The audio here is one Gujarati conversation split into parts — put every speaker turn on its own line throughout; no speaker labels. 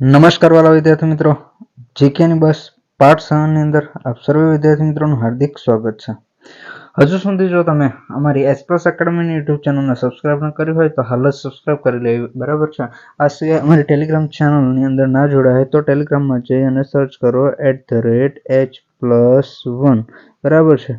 નમસ્કાર વાલા વિદ્યાર્થી મિત્રો. જીકેની બસ પાઠ સેવનની અંદર આપ સર્વે વિદ્યાર્થી મિત્રોનું હાર્દિક સ્વાગત છે. હજુ સુધી જો તમે અમારી એક્સપ્રેસ એકેડમીની યુટ્યુબ ચેનલને સબસ્ક્રાઇબ ન કરી હોય તો હાલ જ સબસ્ક્રાઇબ કરી લેવી. બરાબર છે? આ સિવાય અમારી ટેલિગ્રામ ચેનલની અંદર ના જોડાય તો ટેલિગ્રામમાં જઈ અને સર્ચ કરો at the rate H plus one બરાબર છે?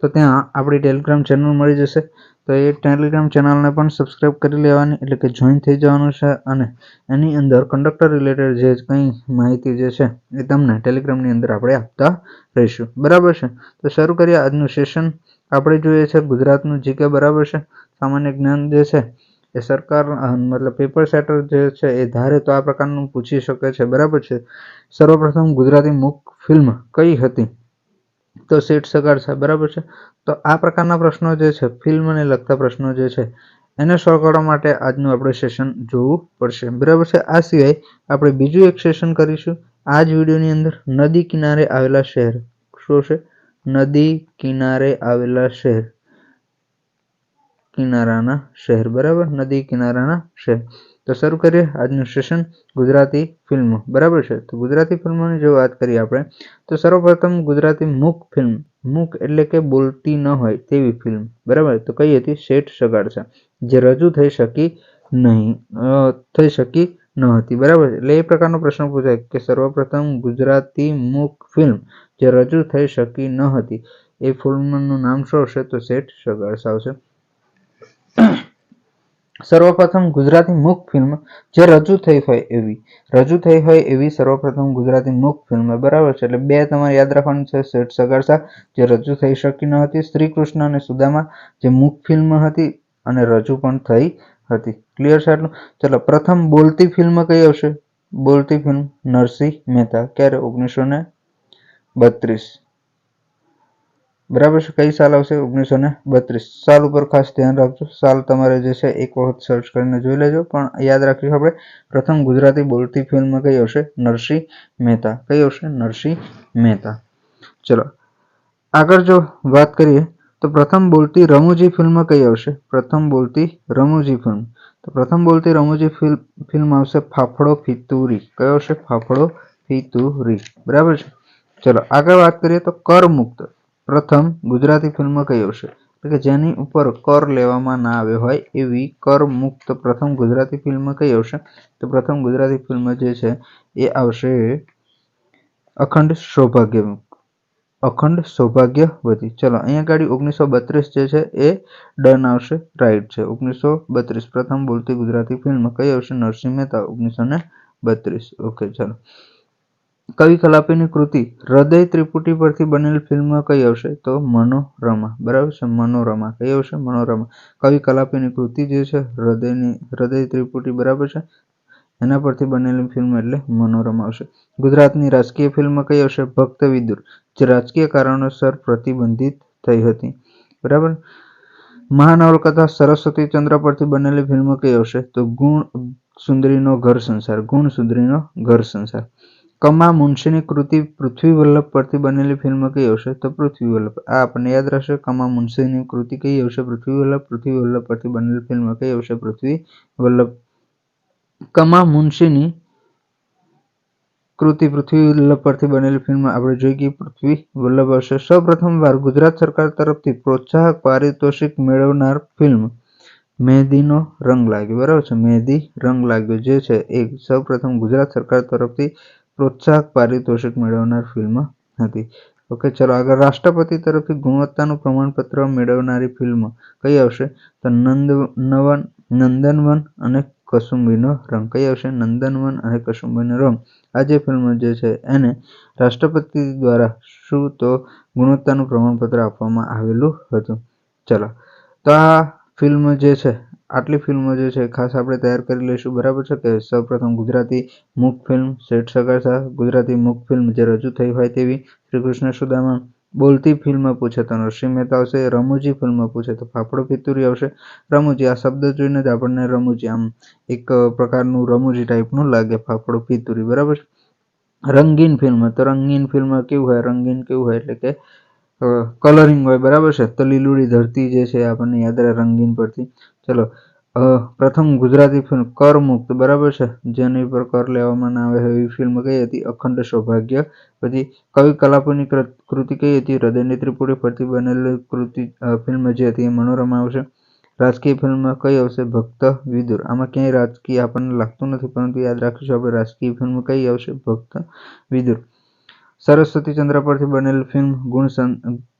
તો ત્યાં આપણી ટેલિગ્રામ ચેનલ મળી જશે. તો એ ટેલિગ્રામ ચેનલને પણ સબસ્ક્રાઈબ કરી લેવાની, એટલે કે જોઈન થઈ જવાનું છે. અને એની અંદર કંડક્ટર રિલેટેડ જે કંઈ માહિતી જે છે, એ તમને ટેલિગ્રામની અંદર આપણે આપતા રહીશું. બરાબર છે? તો શરૂ કરીએ આજનું સેશન આપણે જોઈએ છે ગુજરાતનું જીકે બરાબર છે? સામાન્ય જ્ઞાન જે છે, એ સરકાર, મતલબ પેપર સેટર જે છે, એ ધારે તો આ પ્રકારનું પૂછી શકે છે. બરાબર છે? સર્વપ્રથમ ગુજરાતી મુખ ફિલ્મ કઈ હતી? તો સીટ સગાડશે બરાબર છે? તો આ પ્રકારના પ્રશ્નો જે છે, ફિલ્મને લગતા પ્રશ્નો જે છે, એને સોલ્વ માટે આજનું આપણે સેશન જોવું પડશે. બરાબર છે? આ સિવાય આપણે બીજું એક સેશન કરીશું. આ જ વિડીયોની અંદર નદી કિનારે આવેલા શહેર શું છે? નદી કિનારે આવેલા શહેર. કિનારાના શહેર, બરાબર? નદી કિનારાના શહેર. તો શરૂ કરીએ આજનું સેશન ગુજરાતી ફિલ્મ બરાબર છે? તો ગુજરાતી ફિલ્મોની જો વાત કરીએ આપણે, તો સર્વપ્રથમ ગુજરાતી મુખ ફિલ્મ મુખ એટલે કે બોલતી ન હોય તેવી ફિલ્મ બરાબર? તો કઈ હતી? શેઠ સગાડ છે. જે રજૂ થઈ શકી નહીં થઈ શકી ન હતી. બરાબર એટલે એ પ્રકારનો પ્રશ્ન પૂછાય કે સર્વપ્રથમ ગુજરાતી મુખ ફિલ્મ જે રજૂ થઈ શકી ન હતી, એ ફિલ્મનું નામ શું હશે? તો શેઠ સગાડ આવશે સર્વપ્રથમ ગુજરાતી મુખ ફિલ્મ જે રજૂ થઈ હોય એવી, રજૂ થઈ હોય એવી સર્વપ્રથમ ગુજરાતી મુખ ફિલ્મ, બરાબર છે? એટલે બે તમારે યાદ રાખવાનું છે, શેઠ સગાડસા જે રજૂ થઈ શકી ન હતી શ્રી કૃષ્ણ અને સુદામા, જે મુખ ફિલ્મ હતી અને રજૂ પણ થઈ હતી. ક્લિયર છે આટલું? ચલો, પ્રથમ બોલતી ફિલ્મ કઈ આવશે? બોલતી ફિલ્મ નરસિંહ મહેતા, ક્યારે? ઓગણીસો ને બત્રીસ. બરાબર છે? કઈ સાલ આવશે? ઓગણીસો ને બત્રીસ. સાલ ઉપર ખાસ ધ્યાન રાખજો. સાલ તમારે જે છે, એક વખત સર્ચ કરીને જોઈ લેજો. પણ યાદ રાખીશું આપણે, પ્રથમ ગુજરાતી બોલતી ફિલ્મ કઈ આવશે? નરસિંહ મહેતા. કઈ આવશે? નરસિંહ મહેતા. ચલો, આગળ જો વાત કરીએ, તો પ્રથમ બોલતી રમૂજી ફિલ્મ કઈ આવશે? પ્રથમ બોલતી રમૂજી ફિલ્મ તો પ્રથમ બોલતી રમૂજી ફિલ્મ ફિલ્મ આવશે ફાફડો ફિતુરી. કયો આવશે? ફાફડો ફિતુરી. બરાબર છે? ચલો, આગળ વાત કરીએ તો કર મુક્ત પ્રથમ ગુજરાતી ફિલ્મ કઈ આવશે કે જેની ઉપર કર લેવામાં ના આવ્યો હોય એવી કર મુક્ત પ્રથમ ગુજરાતી ફિલ્મ કઈ આવશે તો પ્રથમ ગુજરાતી ફિલ્મ જે છે એ આવશે અખંડ સૌભાગ્ય અખંડ સૌભાગ્યવતી. ચલો, અહીંયા ગાડી ઓગણીસો બત્રીસ જે છે એ ડન આવશે, રાઈટ છે. ઓગણીસો બત્રીસ, પ્રથમ બોલતી ગુજરાતી ફિલ્મ કઈ આવશે નરસિંહ મહેતા, ઓગણીસો ને બત્રીસ. ઓકે, ચલો. કવિ કલાપીની કૃતિ, હૃદય ત્રિપુટી પરથી બનેલી ફિલ્મ કઈ આવશે? તો મનોરમા. બરાબર છે? મનોરમા. કઈ આવશે? મનોરમા. કવિ કલાપીની કૃતિ જે છે, હૃદયની, હૃદય ત્રિપુટી બરાબર છે? એના પરથી બનેલી ફિલ્મ એટલે મનોરમા આવશે. ગુજરાતની રાજકીય ફિલ્મ કઈ આવશે? ભક્ત વિદુર. જે રાજકીય કારણોસર પ્રતિબંધિત થઈ હતી. બરાબર? મહાનવલકથા સરસ્વતી ચંદ્ર પરથી બનેલી ફિલ્મ કઈ આવશે? તો ગુણ સુંદરીનો ઘર સંસાર. ગુણ સુંદરીનો ઘર સંસાર. કમા મુનશીની કૃતિ પૃથ્વી વલ્લભ પરથી બનેલી ફિલ્મ કઈ આવશે તો પૃથ્વી વલ્લભ આ આપણને યાદ રહેશે કમા મુનશીની કૃતિ કઈ આવશે પૃથ્વી વલ્લભ પૃથ્વી વલ્લભ પરથી બનેલી ફિલ્મ કઈ આવશે પૃથ્વી વલ્લભ કમા મુનશીની કૃતિ પૃથ્વી વલ્લભ પરથી બનેલી ફિલ્મ આપણે જોઈ ગઈ પૃથ્વી વલ્લભ આવશે સૌપ્રથમ વાર ગુજરાત સરકાર તરફથી પ્રોત્સાહક પારિતોષિક મેળવનાર ફિલ્મ મહેંદીનો રંગ લાગ્યો બરાબર છે મહેંદી રંગ લાગ્યો જે છે એ સૌપ્રથમ ગુજરાત સરકાર તરફથી પ્રોત્સાહક પારિતોષિક મેળવનાર ફિલ્મ હતી. ઓકે ચલો આગળ રાષ્ટ્રપતિ તરફથી ગુણવત્તાનું પ્રમાણપત્ર મેળવનારી ફિલ્મ કઈ આવશે? તો નંદ, નવન, નંદનવન અને કસુંબીનો રંગ. કઈ આવશે? નંદનવન અને કસુંબીનો રંગ. આ જે ફિલ્મ જે છે એને રાષ્ટ્રપતિ દ્વારા શું તો ગુણવત્તાનું પ્રમાણપત્ર આપવામાં આવેલું હતું. ચલો. તો આ ફિલ્મ જે છે આટલી ફિલ્મો જે છે ખાસ આપણે તૈયાર કરી લઈશું. બરાબર છે કે સૌપ્રથમ ગુજરાતી મુખ ફિલ્મ શેઠ સગાસા, ગુજરાતી મુખ ફિલ્મ જે રજૂ થઈ હોય તેવી શ્રી કૃષ્ણ સુદામા બોલતી ફિલ્મ પૂછે તો નરસિંહ મહેતા આવશે, રમૂજી ફિલ્મ પૂછે તો ફાફડો ફિતુરી આવશે. રમૂજી, આ શબ્દ જોઈને જ આપણને રમૂજી આમ એક પ્રકારનું રમૂજી ટાઈપનું લાગે, ફાફડો ફિતુરી બરાબર રંગીન ફિલ્મ તો રંગીન ફિલ્મ કેવું હોય? રંગીન કેવું હોય? એટલે કે કલરિંગ હોય, બરાબર છે? તો લીલુડી ધરતી જે છે આપણને યાદ રહે રંગીન પરથી. ચલો પ્રથમ ગુજરાતી ફિલ્મ કર મુક્ત બરાબર છે? જેની પર કર લેવામાં ના આવે એવી ફિલ્મ કઈ હતી? અખંડ સૌભાગ્ય. પછી કવિ કલાપોની કૃતિ કઈ હતી? હૃદયની ત્રિપુટી પરથી બનેલી કૃતિ ફિલ્મ જે હતી એ મનોરમા આવશે. રાજકીય ફિલ્મમાં કઈ આવશે? ભક્ત વિદુર. આમાં ક્યાંય રાજકીય આપણને લાગતું નથી, પરંતુ યાદ રાખીશું આપણે રાજકીય ફિલ્મ કઈ આવશે? ભક્ત વિદુર. સરસ્વતી ચંદ્ર પરથી બનેલ ફિલ્મ ગુણ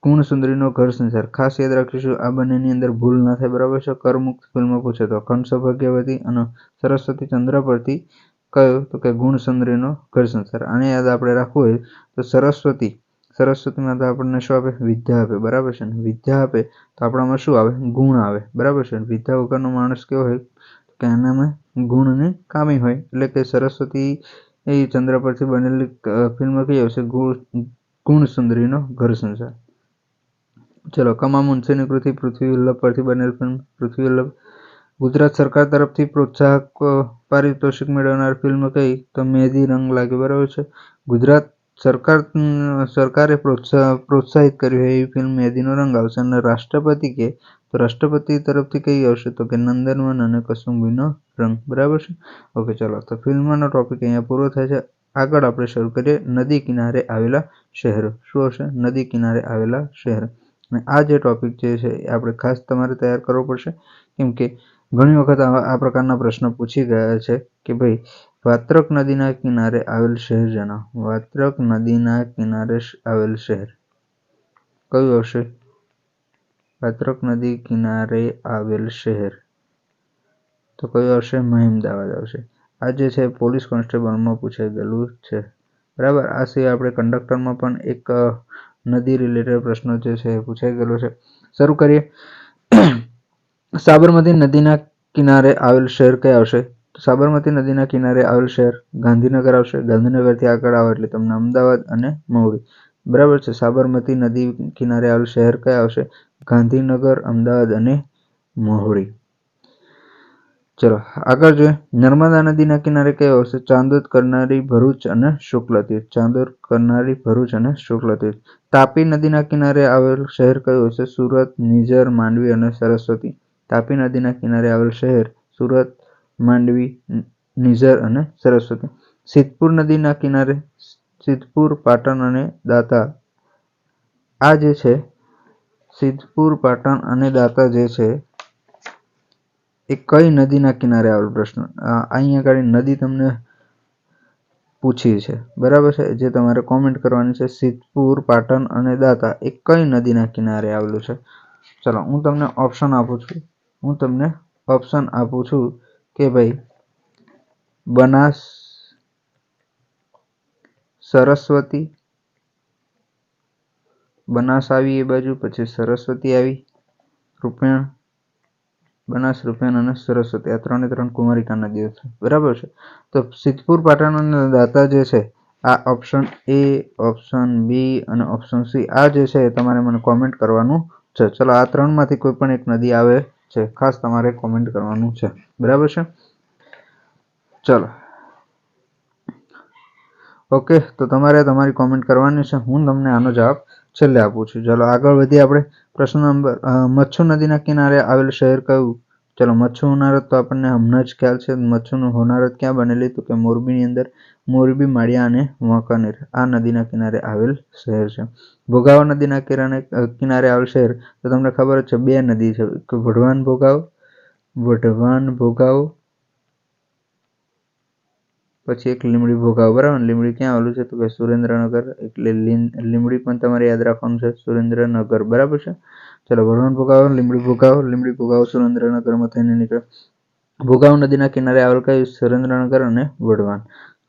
ગુણસુંદરીનો ઘર સંસાર. ખાસ યાદ રાખીશું, આ બંનેની અંદર ભૂલ ના થાય, બરાબર છે? કરમુક્ત ફિલ્મ પૂછે તો. અખંડ સૌભાગ્યવતી અને સરસ્વતી ચંદ્ર પરથી કયો? તો કે ગુણસુંદરીનો ઘર સંસાર. આને યાદ આપણે રાખવું હોય તો સરસ્વતી, સરસ્વતીમાં તો આપણને શું આપે? વિદ્યા આપે, બરાબર છે વિદ્યા આપે તો આપણામાં શું આવે? ગુણ આવે, બરાબર છે વિદ્યા વગરનો માણસ કેવો હોય? કે એનામાં ગુણની કામી હોય. એટલે કે સરસ્વતી એ ચંદ્ર પરથી બનેલી ફિલ્મ કઈ આવશે? ગુણ ગુણ સુંદરીનો ઘર સંસાર. ચલો, કમા મુનશીની કૃતિ પૃથ્વી વલ્લભ પરથી બનેલ ફિલ્મ પૃથ્વી વલ્લભ ગુજરાત સરકાર તરફથી પ્રોત્સાહક પારિતોષિક મેળવનાર ફિલ્મ કઈ? તો મહેંદી રંગ લાગે, બરાબર છે. ગુજરાત સરકાર સરકારે પ્રોત્સાહ પ્રોત્સાહિત કર્યું હોય એવી ફિલ્મ મહેંદીનો રંગ આવશે. અને રાષ્ટ્રપતિ કે, તો રાષ્ટ્રપતિ તરફથી કઈ આવશે? તો કે નંદનવન અને કસુંબીનો રંગ, બરાબર છે? ઓકે ચલો, તો ફિલ્મનો ટોપિક અહીંયા પૂરો થાય છે. આગળ આપણે શરૂ કરીએ નદી કિનારે આવેલા શહેરો. શું હશે? નદી કિનારે આવેલા શહેરો. અને આ જે ટોપિક જે છે, એ આપણે ખાસ તમારે તૈયાર કરવો પડશે. કેમ કે ઘણી વખત આવા આ પ્રકારના પ્રશ્નો પૂછી ગયા છે કે ભાઈ, વાત્રક નદીના કિનારે આવેલ શહેર જણાવો. વાત્રક નદીના કિનારે આવેલ શહેર. કયું આવશે? વાત્રક નદી કિનારે આવેલ શહેર. તો કયું આવશે? મહેમદાવાદ આવશે. આ જે છે, પોલીસ કોન્સ્ટેબલમાં પૂછાઈ ગયેલું છે. બરાબર? આ સિવાય આપણે કંડક્ટરમાં પણ એક નદી રિલેટેડ પ્રશ્નો જે છે એ પૂછાઈ ગયેલો છે. શરૂ કરીએ. સાબરમતી નદીના કિનારે આવેલ શહેર કયા આવશે? સાબરમતી નદીના કિનારે આવેલ શહેર ગાંધીનગર આવશે. ગાંધીનગરથી આગળ આવે એટલે તમને અમદાવાદ અને મહુડી. બરાબર છે? સાબરમતી નદી કિનારે આવેલ શહેર કયા આવશે? ગાંધીનગર, અમદાવાદ અને મહુડી. ચલો, આગળ જોઈએ. નર્મદા નદીના કિનારે કયો આવશે ચાંદોદ, કરનારી ભરૂચ અને શુક્લતીર્થ ચાંદોદ, કરનારી ભરૂચ અને શુક્લતીર્થ તાપી નદીના કિનારે આવેલ શહેર કયું હશે સુરત, નિઝર, માંડવી અને સરસ્વતી. તાપી નદીના કિનારે આવેલ શહેર સુરત, માંડવી નિઝર અને સરસ્વતી. સિદ્ધપુર નદીના કિનારે સિદ્ધપુર, પાટણ અને દાતા. આ જે છે, સિદ્ધપુર, પાટણ અને દાતા જે છે એ કઈ નદીના કિનારે આવેલો પ્રશ્ન? અહીંયા આગળ નદી તમને પૂછી છે. બરાબર છે? જે તમારે કોમેન્ટ કરવાની છે, સિદ્ધપુર, પાટણ અને દાતા એ કઈ નદીના કિનારે આવેલું છે? ચલો, હું તમને ઓપ્શન આપું છું. હું તમને ઓપ્શન આપું છું કે ભાઈ, બનાસ, સરસ્વતી, બનાસ આવી એ બાજુ, પછી સરસ્વતી આવી, રૂપેણ બનાસ રૂપેણ અને સરસ્વતી, આ ત્રણે ત્રણ કુમારિકા નદીઓ છે. બરાબર છે? તો સિદ્ધપુર પાટણ અને દાતા જે છે, આ ઓપ્શન એ ઓપ્શન બી અને ઓપ્શન સી આ જે છે તમારે મને કોમેન્ટ કરવાનું છે. ચલો, આ ત્રણમાંથી કોઈ પણ એક નદી આવે છે, ખાસ તમારે કોમેન્ટ કરવાનું છે. બરાબર છે? ચલો. ઓકે તો તમારે તમારી કોમેન્ટ કરવાની છે. હું તમને આનો જવાબ છેલ્લે આપું છું. ચલો આગળ વધીએ આપણે. પ્રશ્ન નંબર મચ્છુ નદીના કિનારે આવેલું શહેર કયું? ચલો, મચ્છુ હોનારત તો આપણને હમણાં જ ખ્યાલ છે. મચ્છુનું હોનારત ક્યાં બનેલી? તો કે મોરબીની અંદર, મોરબી, માળિયા અને વાંકાનેર આ નદીના કિનારે આવેલ શહેર છે. ભોગાવો નદીના કિનારે કિનારે આવેલ શહેર. તો તમને ખબર જ છે, બે નદી છે. વઢવાન ભોગાવ વઢવાન ભોગાવ પછી એક લીમડી ભોગાવ બરાબર? લીમડી ક્યાં આવેલું છે તો કે સુરેન્દ્રનગર એટલે લીમડી પણ તમારે યાદ રાખવાનું છે, સુરેન્દ્રનગર. બરાબર છે? ચલો વઢવાણ ભોગાવો લીમડી ભોગાવો લીમડી ભોગાવો, સુરેન્દ્રનગરમાં થઈને નીકળે. ભોગાવ નદીના કિનારે આવેલ કયું? સુરેન્દ્રનગર અને વઢવાણ.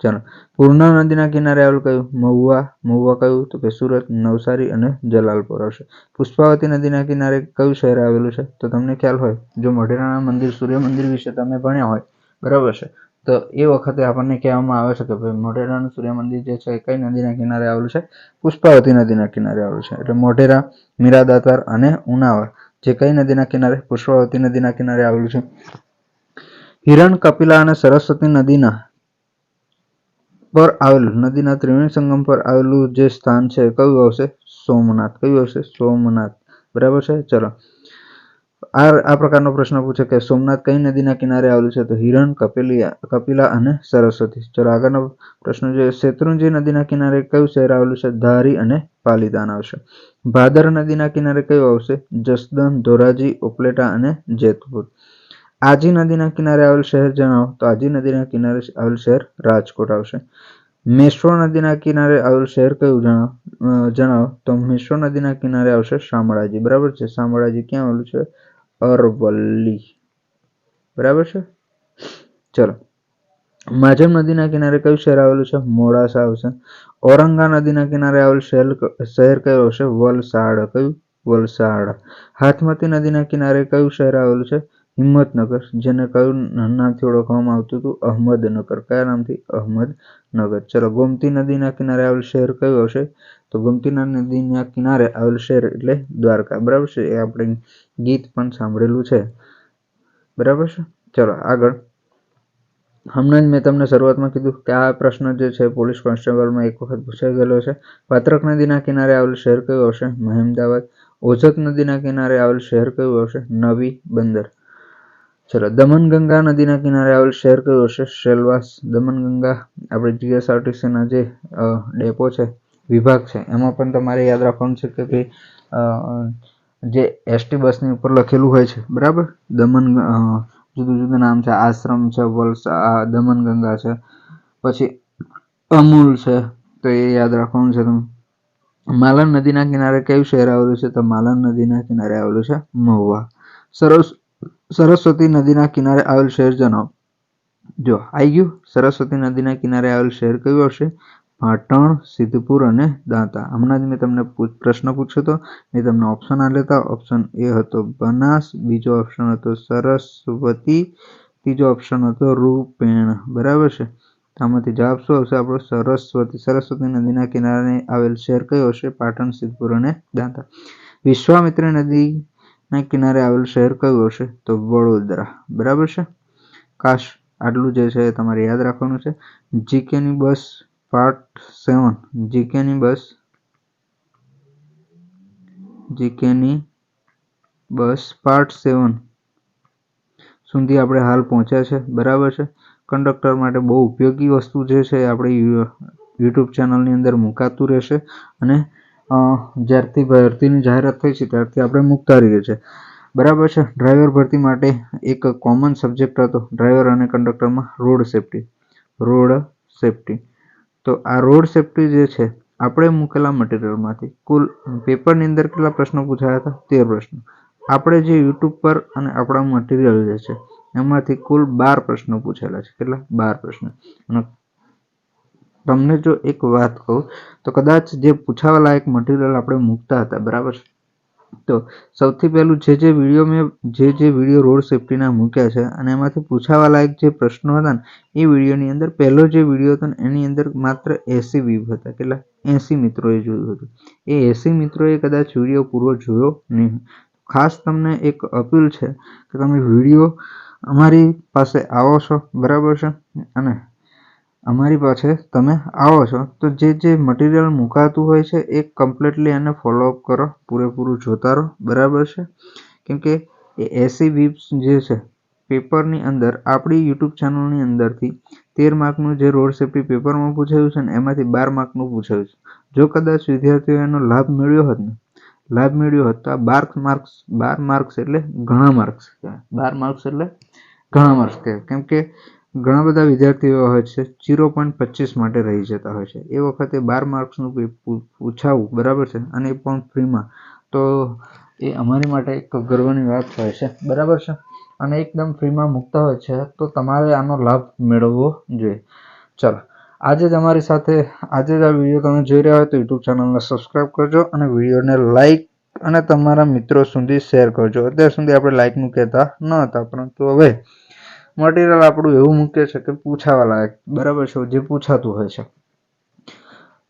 ચાલો, પૂર્ણા નદીના કિનારે આવેલ કયું? મહુવા. મહુવા કયું? તો કે સુરત, નવસારી અને જલાલપોર આવશે પુષ્પાવતી નદીના કિનારે કયું શહેર આવેલું છે? તો તમને ખ્યાલ હોય, જો મોઢેરાના મંદિર સૂર્ય મંદિર વિશે તમે ભણ્યા હોય, બરાબર છે? તો એ વખતે આપણને કહેવામાં આવે છે કે ભાઈ મોઢેરાનું સૂર્ય મંદિર જે છે એ કઈ નદીના કિનારે આવેલું છે? પુષ્પાવતી નદીના કિનારે આવેલું છે. એટલે મોઢેરા, મીરાદાતાર અને ઉનાવર જે કઈ નદીના કિનારે, પુષ્પાવતી નદીના કિનારે આવેલું છે. હિરણ, કપિલા અને સરસ્વતી નદીના પર આવેલું, નદીના ત્રિવેણી સંગમ પર આવેલું જે સ્થાન છે કયું આવશે? સોમનાથ. કયું આવશે? સોમનાથ. બરાબર છે? ચલો. આ આ પ્રકારનો પ્રશ્ન પૂછે કે સોમનાથ કઈ નદીના કિનારે આવેલું છે? તો હિરણ, કપિલિયા કપિલા અને સરસ્વતી. ચલો આગળનો પ્રશ્ન જોઈએ. શેત્રુંજી નદીના કિનારે કયું શહેર આવેલું છે? ધારી અને પાલીતાન આવશે. ભાદર નદીના કિનારે કયું આવશે? જસદન ધોરાજી, ઉપલેટા અને જેતપુર. આજી નદીના કિનારે આવેલ શહેર જણાવો. તો આજી નદીના કિનારે આવેલ શહેર રાજકોટ આવશે. મેશ્વર નદીના કિનારે આવેલ શહેર કયું જણાવો? જણાવો. તો મેશ્વર નદીના કિનારે આવશે શામળાજી. બરાબર છે? શામળાજી ક્યાં આવેલું છે? અરવલ્લી. બરાબર છે? ચલો. માજમ નદીના કિનારે કયું શહેર આવેલું છે? મોડાસા આવશે. ઔરંગા નદીના કિનારે આવેલું શહેર શહેર કયું આવશે વલસાડ. કયું? વલસાડ. હાથમતી નદીના કિનારે કયું શહેર આવેલું છે? હિંમતનગર, જેને કયું નામથી ઓળખવામાં આવતું હતું, અહમદનગર. કયા નામથી? અહમદનગર. ચલો, ગોમતી નદીના કિનારે આવેલ શહેર કયું આવશે તો ગોમતી નદીના કિનારે આવેલ શહેર એટલે દ્વારકા. બરાબર છે? એ આપણે ગીત પણ સાંભળેલું છે. બરાબર છે? ચલો, આગળ. હમણાં જ મેં તમને શરૂઆતમાં કીધું કે આ પ્રશ્ન જે છે, પોલીસ કોન્સ્ટેબલમાં એક વખત પૂછાઈ ગયેલો છે. પાત્રક નદીના કિનારે આવેલ શહેર કયું આવશે મહેમદાવાદ. ઓઝક નદીના કિનારે આવેલ શહેર કયું આવશે નવી બંદર. ચલો દમણગંગા નદીના કિનારે આવેલ શહેર કયું હશે સેલવાસ દમણગંગા આપણે જીએસઆરટીસીના જે ડેપો છે, વિભાગ છે, એમાં પણ તમારે યાદ રાખવાનું છે કે ભાઈ જે એસટી બસની ઉપર લખેલું હોય છે, બરાબર? દમણ જુદું જુદું નામ છે, આશ્રમ છે, વલસા દમણગંગા છે, પછી અમૂલ છે, તો એ યાદ રાખવાનું છે તમે માલણ નદીના કિનારે કયું શહેર આવેલું છે? તો માલણ નદીના કિનારે આવેલું છે, મહુવા. સરસ સરસ્વતી નદીના કિનારે આવેલ શહેર જણાવો. જો આવી ગયું, સરસ્વતી નદીના કિનારે આવેલ શહેર કયું હશે? પાટણ, સિદ્ધપુર અને દાંતા. હમણાં જ મેં તમને પ્રશ્ન પૂછ્યો હતો મેં તમને ઓપ્શન આ લેતા ઓપ્શન એ હતો બનાસ, બીજો ઓપ્શન હતો સરસ્વતી, ત્રીજો ઓપ્શન હતો રૂપેણ. બરાબર છે? આમાંથી જવાબ શું આવશે? આપણો સરસ્વતી સરસ્વતી નદીના કિનારે આવેલ શહેર કયો હશે? પાટણ, સિદ્ધપુર અને દાંતા. વિશ્વામિત્રી નદીના કિનારે આવેલ શહેર કયું હશે? તો વડોદરા. બરાબર છે? કાશ આટલું જે છે તમારે યાદ રાખવાનું છે. જીકેની બસ પાર્ટ સેવન જીકેની બસ જીકેની બસ પાર્ટ સેવન સુધી આપણે હાલ પહોંચ્યા છે. બરાબર છે? કંડક્ટર માટે બહુ ઉપયોગી વસ્તુ જે છે આપણે યુટ્યુબ ચેનલની અંદર મુકાતું રહેશે અને જ્યારથી ભરતીની જાહેરાત થઈ છે, ત્યારથી આપણે મૂકતા રહીએ છીએ બરાબર છે, ડ્રાઈવર ભરતી માટે એક કોમન સબ્જેક્ટ હતો, ડ્રાઈવર અને કંડક્ટરમાં રોડ સેફટી રોડ સેફટી તો આ રોડ સેફટી જે છે, આપણે મૂકેલા મટીરિયલમાંથી કુલ પેપરની અંદર કેટલા પ્રશ્નો પૂછાયા હતા? તેર પ્રશ્નો. આપણે જે યુટ્યુબ પર અને આપણા મટીરિયલ જે છે, એમાંથી કુલ બાર પ્રશ્નો પૂછેલા છે. કેટલા? બાર પ્રશ્નો. અને તમને જો એક વાત કહું, તો કદાચ જે પૂછાવા લાયક મટીરિયલ આપણે મૂકતા હતા, બરાબર તો સૌથી પહેલું જે જે વીડિયો મેં, જે જે વીડિયો રોડ સેફ્ટીના મૂક્યા છે, અને એમાંથી પૂછાવા લાયક જે પ્રશ્નો હતા ને, એ વિડીયોની અંદર પહેલો જે વીડિયો હતો ને, એની અંદર માત્ર એસી વ્યૂ હતા. કેટલા? એસી મિત્રોએ જોયું હતું. એ એસી મિત્રોએ કદાચ વીડિયો પૂરો જોયો નહીં. ખાસ તમને એક અપીલ છે કે તમે વીડિયો અમારી પાસે આવો છો, બરાબર છે? અને અમારી પાસે તમે આવો છો, તો જે જે મટીરિયલ મુકાતું હોય છે, એ કમ્પ્લીટલી એને ફોલોઅપ કરો, પૂરેપૂરું જોતા રહો, બરાબર છે? કેમકે એ એસી વીપ્સ જે છે, પેપરની અંદર, આપણી યુટ્યુબ ચેનલની અંદરથી તેર માર્કનું જે રોડ સેફ્ટી પેપરમાં પૂછાયું છે ને, એમાંથી બાર માર્કનું પૂછાયું છે. જો કદાચ વિદ્યાર્થીઓ એનો લાભ મેળવ્યો હોત ને, લાભ મેળવ્યો હોત, તો આ બાર માર્ક્સ બાર માર્ક્સ એટલે ઘણા માર્ક્સ કહેવાય. બાર માર્ક્સ એટલે ઘણા માર્ક્સ કહેવાય. કેમ કે ઘણા બધા વિદ્યાર્થીઓ હોય છે, જીરો પોઈન્ટ પચીસ માટે રહી જતા હોય છે. એ વખતે બાર માર્ક્સનું પૂછાવું, બરાબર છે? અને એ પણ ફ્રીમાં. તો એ અમારી માટે એક ગર્વની વાત હોય છે. બરાબર છે? અને એકદમ ફ્રીમાં મૂકતા હોય છે, તો તમારે આનો લાભ મેળવવો જોઈએ. ચાલો. આજે જ અમારી સાથે, આજે જ આ વીડિયો તમે જોઈ રહ્યા હોય તો યુટ્યુબ ચેનલને સબસ્ક્રાઈબ કરજો અને વિડીયોને લાઇક અને તમારા મિત્રો સુધી શેર કરજો. અત્યાર સુધી આપણે લાઇકનું કહેતા ન હતા, પરંતુ હવે મટીરિયલ આપણું એવું મૂકે છે કે પૂછાવા લાયક. બરાબર છે, જે પૂછાતું હોય છે.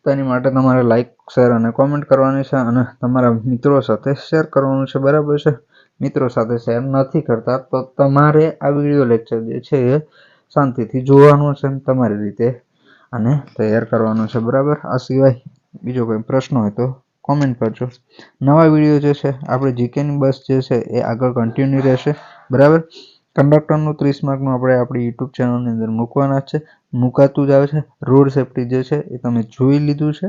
તેની માટે તમારે લાઇક શેર અને કોમેન્ટ કરવાની છે અને તમારા મિત્રો સાથે શેર કરવાનું છે. બરાબર છે? મિત્રો સાથે શેર નથી કરતા તો તમારે આ વીડિયો લેક્ચર જે છે એ શાંતિથી જોવાનું છે તમારી રીતે અને તૈયાર કરવાનું છે. બરાબર? આ સિવાય બીજો કોઈ પ્રશ્ન હોય તો કોમેન્ટ કરજો. નવા વીડિયો જે છે, આપણે જીકેની બસ જે છે એ આગળ કન્ટિન્યુ રહેશે. બરાબર? કંડક્ટરનું ત્રીસ માર્કનું આપણે આપણી યુટ્યુબ ચેનલની અંદર મૂકવાના છે. મૂકાતું જ આવે છે. રોડ સેફટી જે છે એ તમે જોઈ લીધું છે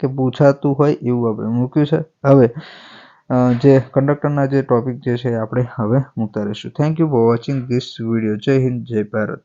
કે પૂછાતું હોય એવું આપણે મૂક્યું છે. હવે જે કંડક્ટરના જે ટોપિક જે છે આપણે હવે મૂકતા રહીશું. Thank you for watching this video Jai Hind, Jai Bharat.